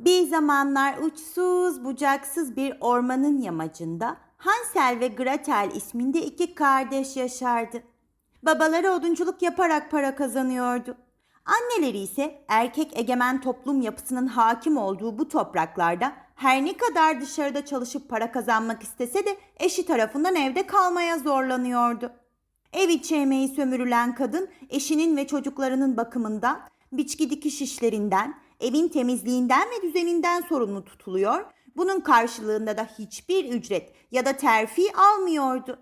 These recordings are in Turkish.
Bir zamanlar uçsuz bucaksız bir ormanın yamacında Hansel ve Gretel isminde iki kardeş yaşardı. Babaları odunculuk yaparak para kazanıyordu. Anneleri ise erkek egemen toplum yapısının hakim olduğu bu topraklarda her ne kadar dışarıda çalışıp para kazanmak istese de eşi tarafından evde kalmaya zorlanıyordu. Ev içi emeği sömürülen kadın eşinin ve çocuklarının bakımından, biçki dikiş işlerinden, evin temizliğinden ve düzeninden sorumlu tutuluyor. Bunun karşılığında da hiçbir ücret ya da terfi almıyordu.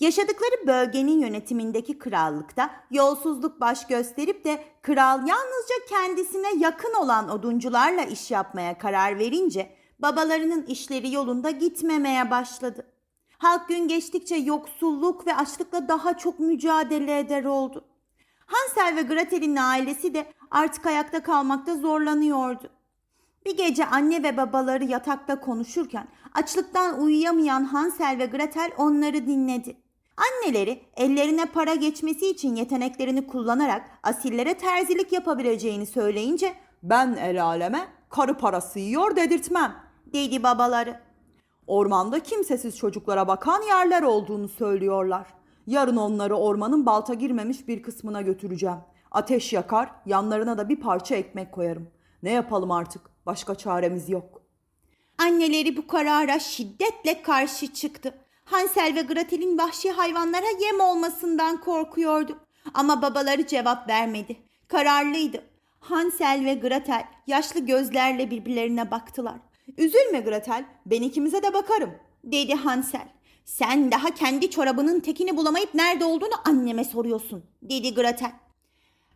Yaşadıkları bölgenin yönetimindeki krallıkta yolsuzluk baş gösterip de kral yalnızca kendisine yakın olan oduncularla iş yapmaya karar verince babalarının işleri yolunda gitmemeye başladı. Halk gün geçtikçe yoksulluk ve açlıkla daha çok mücadele eder oldu. Hansel ve Gretel'in ailesi de artık ayakta kalmakta zorlanıyordu. Bir gece anne ve babaları yatakta konuşurken açlıktan uyuyamayan Hansel ve Gretel onları dinledi. Anneleri ellerine para geçmesi için yeteneklerini kullanarak asillere terzilik yapabileceğini söyleyince Ben el aleme karı parası yiyor dedirtmem. dedi babaları. Ormanda kimsesiz çocuklara bakan yerler olduğunu söylüyorlar. Yarın onları ormanın balta girmemiş bir kısmına götüreceğim. Ateş yakar, yanlarına da bir parça ekmek koyarım. Ne yapalım artık? Başka çaremiz yok. Anneleri bu karara şiddetle karşı çıktı. Hansel ve Gretel'in vahşi hayvanlara yem olmasından korkuyordu. Ama babaları cevap vermedi. Kararlıydı. Hansel ve Gretel yaşlı gözlerle birbirlerine baktılar. Üzülme Gretel, ben ikimize de bakarım. Dedi Hansel. Sen daha kendi çorabının tekini bulamayıp nerede olduğunu anneme soruyorsun. Dedi Gretel.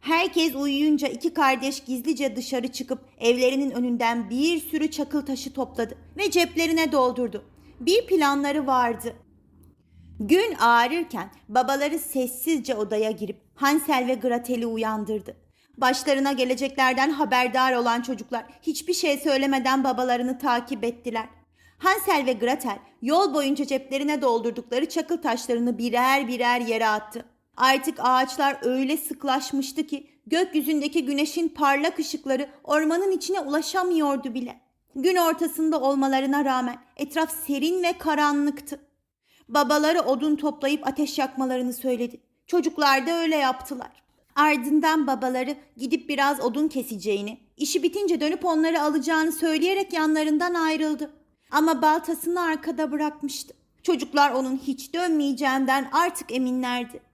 Herkes uyuyunca iki kardeş gizlice dışarı çıkıp evlerinin önünden bir sürü çakıl taşı topladı ve ceplerine doldurdu. Bir planları vardı. Gün ağarırken babaları sessizce odaya girip Hansel ve Gretel'i uyandırdı. Başlarına geleceklerden haberdar olan çocuklar hiçbir şey söylemeden babalarını takip ettiler. Hansel ve Gretel yol boyunca ceplerine doldurdukları çakıl taşlarını birer birer yere attı. Artık ağaçlar öyle sıklaşmıştı ki gökyüzündeki güneşin parlak ışıkları ormanın içine ulaşamıyordu bile. Gün ortasında olmalarına rağmen etraf serin ve karanlıktı. Babaları odun toplayıp ateş yakmalarını söyledi. Çocuklar da öyle yaptılar. Ardından babaları gidip biraz odun keseceğini, işi bitince dönüp onları alacağını söyleyerek yanlarından ayrıldı. Ama baltasını arkada bırakmıştı. Çocuklar onun hiç dönmeyeceğinden artık eminlerdi.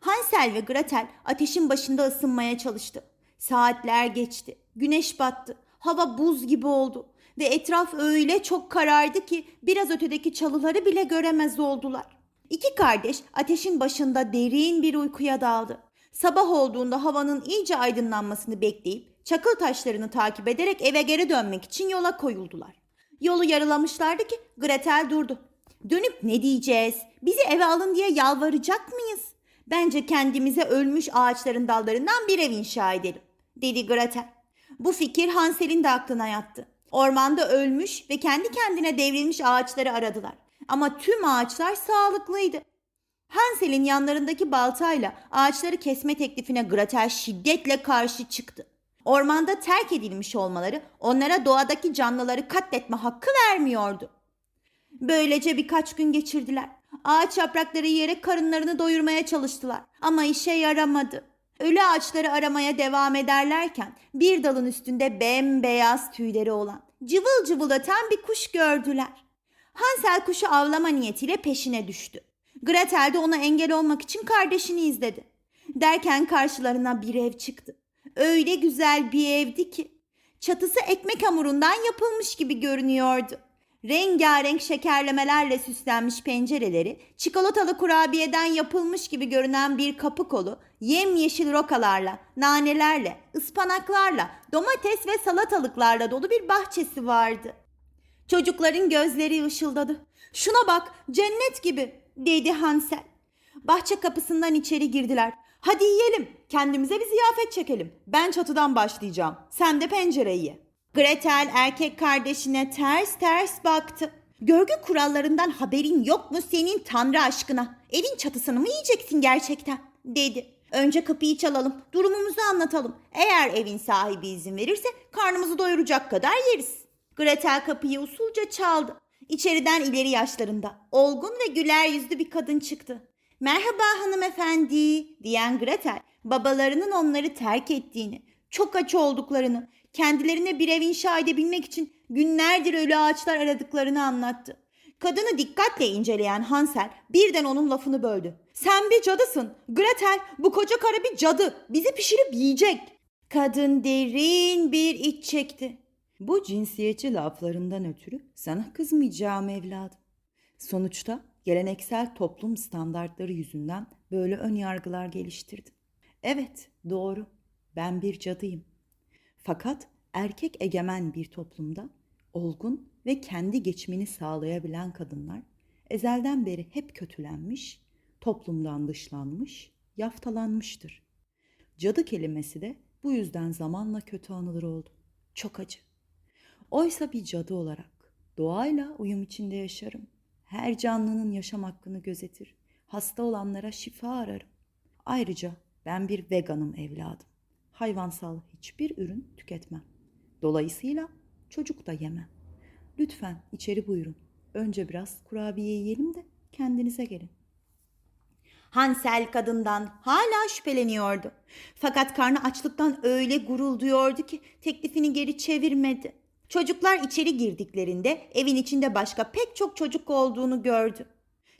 Hansel ve Gretel ateşin başında ısınmaya çalıştı. Saatler geçti. Güneş battı. Hava buz gibi oldu ve etraf öyle çok karardı ki biraz ötedeki çalıları bile göremez oldular. İki kardeş ateşin başında derin bir uykuya daldı. Sabah olduğunda havanın iyice aydınlanmasını bekleyip çakıl taşlarını takip ederek eve geri dönmek için yola koyuldular. Yolu yarılamışlardı ki Gretel durdu. Dönüp ne diyeceğiz? Bizi eve alın diye yalvaracak mıyız? Bence kendimize ölmüş ağaçların dallarından bir ev inşa edelim, dedi Gretel. Bu fikir Hansel'in de aklına yattı. Ormanda ölmüş ve kendi kendine devrilmiş ağaçları aradılar. Ama tüm ağaçlar sağlıklıydı. Hansel'in yanlarındaki baltayla ağaçları kesme teklifine Gretel şiddetle karşı çıktı. Ormanda terk edilmiş olmaları onlara doğadaki canlıları katletme hakkı vermiyordu. Böylece birkaç gün geçirdiler. Ağaç yaprakları yiyerek karınlarını doyurmaya çalıştılar ama işe yaramadı. Ölü ağaçları aramaya devam ederlerken bir dalın üstünde bembeyaz tüyleri olan cıvıl cıvıl öten bir kuş gördüler. Hansel kuşu avlama niyetiyle peşine düştü. Gretel de ona engel olmak için kardeşini izledi. Derken karşılarına bir ev çıktı. Öyle güzel bir evdi ki çatısı ekmek hamurundan yapılmış gibi görünüyordu. Rengarenk şekerlemelerle süslenmiş pencereleri, çikolatalı kurabiyeden yapılmış gibi görünen bir kapı kolu, yemyeşil rokalarla, nanelerle, ıspanaklarla, domates ve salatalıklarla dolu bir bahçesi vardı. Çocukların gözleri ışıldadı. Şuna bak, cennet gibi, dedi Hansel. Bahçe kapısından içeri girdiler. Hadi yiyelim, kendimize bir ziyafet çekelim. Ben çatıdan başlayacağım, sen de pencereyi. Gretel erkek kardeşine ters ters baktı. Görgü kurallarından haberin yok mu senin tanrı aşkına? Evin çatısını mı yiyeceksin gerçekten? dedi. Önce kapıyı çalalım, durumumuzu anlatalım. Eğer evin sahibi izin verirse karnımızı doyuracak kadar yeriz. Gretel kapıyı usulca çaldı. İçeriden ileri yaşlarında, olgun ve güler yüzlü bir kadın çıktı. Merhaba hanımefendi diyen Gretel, babalarının onları terk ettiğini, çok aç olduklarını, kendilerine bir ev inşa edebilmek için günlerdir ölü ağaçlar aradıklarını anlattı. Kadını dikkatle inceleyen Hansel birden onun lafını böldü. Sen bir cadısın. Gretel bu koca karı bir cadı. Bizi pişirip yiyecek. Kadın derin bir iç çekti. Bu cinsiyetçi laflarından ötürü sana kızmayacağım evladım. Sonuçta geleneksel toplum standartları yüzünden böyle ön yargılar geliştirdim. Evet, doğru. Ben bir cadıyım. Fakat erkek egemen bir toplumda olgun ve kendi geçimini sağlayabilen kadınlar ezelden beri hep kötülenmiş, toplumdan dışlanmış, yaftalanmıştır. Cadı kelimesi de bu yüzden zamanla kötü anılır oldu. Çok acı. Oysa bir cadı olarak doğayla uyum içinde yaşarım. Her canlının yaşam hakkını gözetir. Hasta olanlara şifa ararım. Ayrıca ben bir veganım evladım. Hayvansal hiçbir ürün tüketmem. Dolayısıyla çocuk da yemem. Lütfen içeri buyurun. Önce biraz kurabiye yiyelim de kendinize gelin. Hansel kadından hala şüpheleniyordu. Fakat karnı açlıktan öyle gurulduyordu ki teklifini geri çevirmedi. Çocuklar içeri girdiklerinde evin içinde başka pek çok çocuk olduğunu gördü.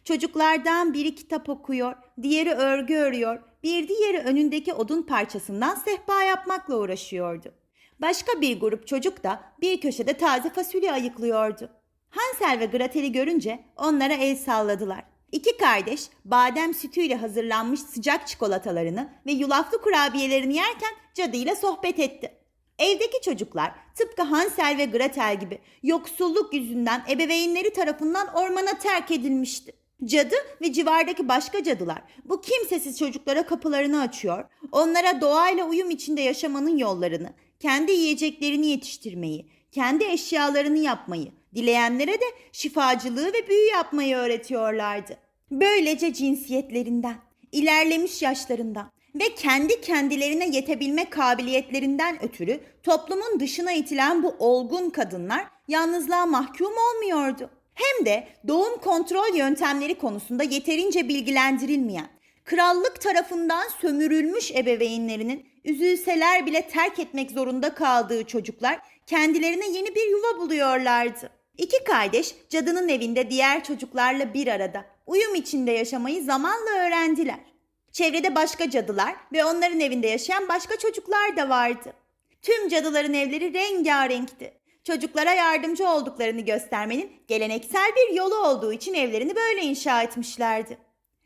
Çocuklardan biri kitap okuyor, diğeri örgü örüyor, bir diğeri önündeki odun parçasından sehpa yapmakla uğraşıyordu. Başka bir grup çocuk da bir köşede taze fasulye ayıklıyordu. Hansel ve Gretel'i görünce onlara el salladılar. İki kardeş badem sütüyle hazırlanmış sıcak çikolatalarını ve yulaflı kurabiyelerini yerken cadıyla sohbet etti. Evdeki çocuklar tıpkı Hansel ve Gretel gibi yoksulluk yüzünden ebeveynleri tarafından ormana terk edilmişti. Cadı ve civardaki başka cadılar bu kimsesiz çocuklara kapılarını açıyor, onlara doğayla uyum içinde yaşamanın yollarını, kendi yiyeceklerini yetiştirmeyi, kendi eşyalarını yapmayı, dileyenlere de şifacılığı ve büyü yapmayı öğretiyorlardı. Böylece cinsiyetlerinden, ilerlemiş yaşlarından ve kendi kendilerine yetebilme kabiliyetlerinden ötürü toplumun dışına itilen bu olgun kadınlar yalnızlığa mahkum olmuyordu. Hem de doğum kontrol yöntemleri konusunda yeterince bilgilendirilmeyen, krallık tarafından sömürülmüş ebeveynlerinin üzülseler bile terk etmek zorunda kaldığı çocuklar kendilerine yeni bir yuva buluyorlardı. İki kardeş cadının evinde diğer çocuklarla bir arada uyum içinde yaşamayı zamanla öğrendiler. Çevrede başka cadılar ve onların evinde yaşayan başka çocuklar da vardı. Tüm cadıların evleri rengarenkti. Çocuklara yardımcı olduklarını göstermenin geleneksel bir yolu olduğu için evlerini böyle inşa etmişlerdi.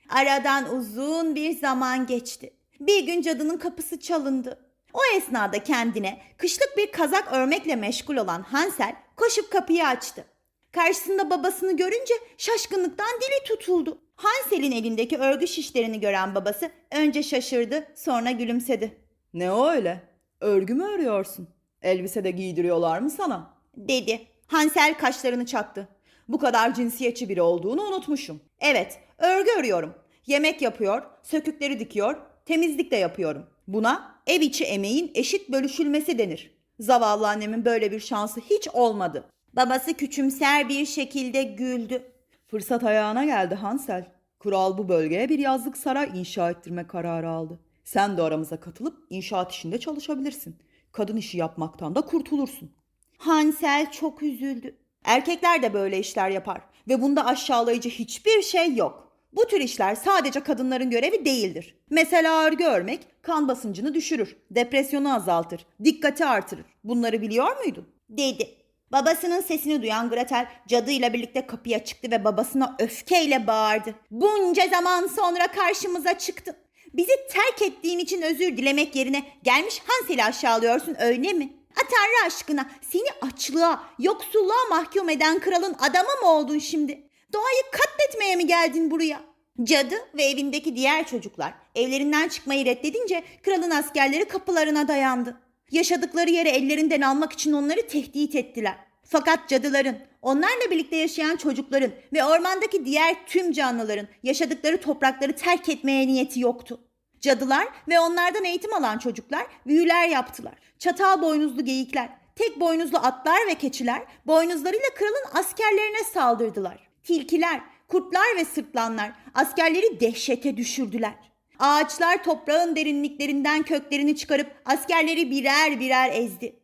Aradan uzun bir zaman geçti. Bir gün cadının kapısı çalındı. O esnada kendine kışlık bir kazak örmekle meşgul olan Hansel koşup kapıyı açtı. Karşısında babasını görünce şaşkınlıktan dili tutuldu. Hansel'in elindeki örgü şişlerini gören babası önce şaşırdı sonra gülümsedi. Ne o öyle? Örgü mü örüyorsun? Elbise de giydiriyorlar mı sana? Dedi. Hansel kaşlarını çattı. Bu kadar cinsiyetçi biri olduğunu unutmuşum. Evet, örgü örüyorum. Yemek yapıyor, sökükleri dikiyor, temizlik de yapıyorum. Buna ev içi emeğin eşit bölüşülmesi denir. Zavallı annemin böyle bir şansı hiç olmadı. Babası küçümser bir şekilde güldü. Fırsat ayağına geldi Hansel. Kural bu bölgeye bir yazlık saray inşa ettirme kararı aldı. Sen de aramıza katılıp inşaat işinde çalışabilirsin. Kadın işi yapmaktan da kurtulursun. Hansel çok üzüldü. Erkekler de böyle işler yapar ve bunda aşağılayıcı hiçbir şey yok. Bu tür işler sadece kadınların görevi değildir. Mesela örgü örmek kan basıncını düşürür, depresyonu azaltır, dikkati artırır. Bunları biliyor muydun? Dedi. Babasının sesini duyan Gretel cadıyla birlikte kapıya çıktı ve babasına öfkeyle bağırdı. Bunca zaman sonra karşımıza çıktın. Bizi terk ettiğin için özür dilemek yerine gelmiş Hansel'i aşağılıyorsun öyle mi? A Tanrı aşkına seni açlığa, yoksulluğa mahkum eden kralın adamı mı oldun şimdi? Doğayı katletmeye mi geldin buraya? Cadı ve evindeki diğer çocuklar evlerinden çıkmayı reddedince kralın askerleri kapılarına dayandı. Yaşadıkları yere ellerinden almak için onları tehdit ettiler. Fakat cadıların, onlarla birlikte yaşayan çocukların ve ormandaki diğer tüm canlıların yaşadıkları toprakları terk etmeye niyeti yoktu. Cadılar ve onlardan eğitim alan çocuklar büyüler yaptılar. Çatal boynuzlu geyikler, tek boynuzlu atlar ve keçiler boynuzlarıyla kralın askerlerine saldırdılar. Tilkiler, kurtlar ve sırtlanlar askerleri dehşete düşürdüler. Ağaçlar toprağın derinliklerinden köklerini çıkarıp askerleri birer birer ezdi.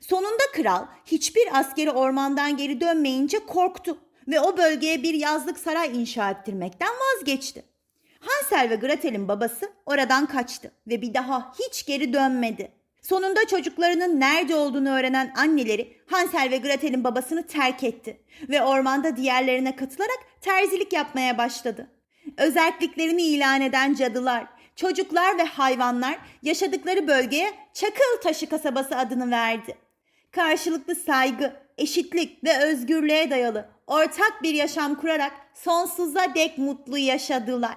Sonunda kral hiçbir askeri ormandan geri dönmeyince korktu ve o bölgeye bir yazlık saray inşa ettirmekten vazgeçti. Hansel ve Gretel'in babası oradan kaçtı ve bir daha hiç geri dönmedi. Sonunda çocuklarının nerede olduğunu öğrenen anneleri Hansel ve Gretel'in babasını terk etti ve ormanda diğerlerine katılarak terzilik yapmaya başladı. Özelliklerini ilan eden cadılar, çocuklar ve hayvanlar yaşadıkları bölgeye Çakıl Taşı kasabası adını verdi. Karşılıklı saygı, eşitlik ve özgürlüğe dayalı ortak bir yaşam kurarak sonsuza dek mutlu yaşadılar.